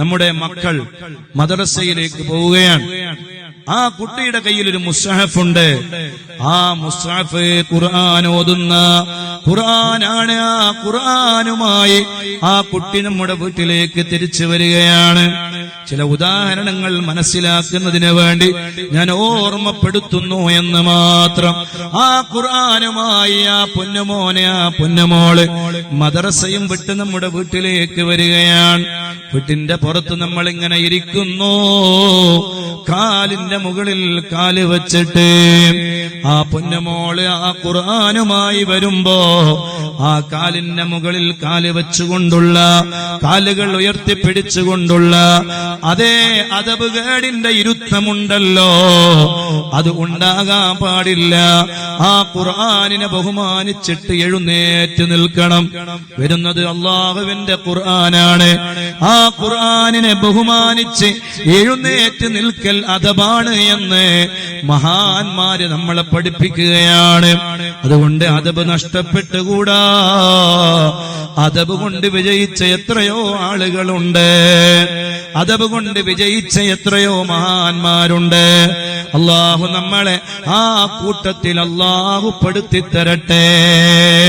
നമ്മുടെ മക്കൾ മദ്രസയിലേക്ക് പോവുകയാണ്. ആ കുട്ടിയുടെ കയ്യിൽ ഒരു മുസ്ഹഫ് ഉണ്ട്. ആ മുസ്ഹഫ് ഖുർആൻ ഓതുന്ന ഖുർആനാണ്. ആ ഖുർആനുമായി ആ കുട്ടി നമ്മുടെ വീട്ടിലേക്ക് തിരിച്ചു വരികയാണ്. ചില ഉദാഹരണങ്ങൾ മനസ്സിലാക്കുന്നതിന് വേണ്ടി ഞാൻ ഓർമ്മപ്പെടുത്തുന്നു എന്ന് മാത്രം. ആ ഖുർആാനുമായി ആ പൊന്നുമോനെ ആ പൊന്നുമോൾ മദ്രസയും വിട്ട് നമ്മുടെ വീട്ടിലേക്ക് വരികയാണ്. വീട്ടിന്റെ പുറത്ത് നമ്മൾ ഇങ്ങനെ ഇരിക്കുന്നു. കാലിന്റെ മുകളിൽ കാൽ വച്ചിട്ട് ആ പൊന്നമോൾ ആ ഖുർആാനുമായി വരുമ്പോ ആ കാലിന്റെ മുകളിൽ കാൽ വെച്ചുകൊണ്ടുള്ള കാലുകൾ ഉയർത്തിപ്പിടിച്ചുകൊണ്ടുള്ള അതേ അതബുകേടിന്റെ ഇരുത്തമുണ്ടല്ലോ. അത് ഉണ്ടാകാൻ പാടില്ല. ആ ഖുർആാനിനെ ബഹുമാനിച്ചിട്ട് എഴുന്നേറ്റ് നിൽക്കണം. വരുന്നത് അള്ളാഹുവിന്റെ ഖുർആനാണ്. ആ ഖുർആാനിനെ ബഹുമാനിച്ച് എഴുന്നേറ്റ് നിൽക്കൽ അതബാണ് എന്ന് മഹാന്മാര് നമ്മളെ പഠിപ്പിക്കുകയാണ്. അതുകൊണ്ട് അതബ് നഷ്ടപ്പെട്ടുകൂടാ. അതബ് കൊണ്ട് വിജയിച്ച എത്രയോ ആളുകളുണ്ട്. അതബ് കൊണ്ട് വിജയിച്ച എത്രയോ മഹാന്മാരുണ്ട്. അള്ളാഹു നമ്മളെ ആ കൂട്ടത്തിൽ അള്ളാഹു പെടുത്തി തരട്ടെ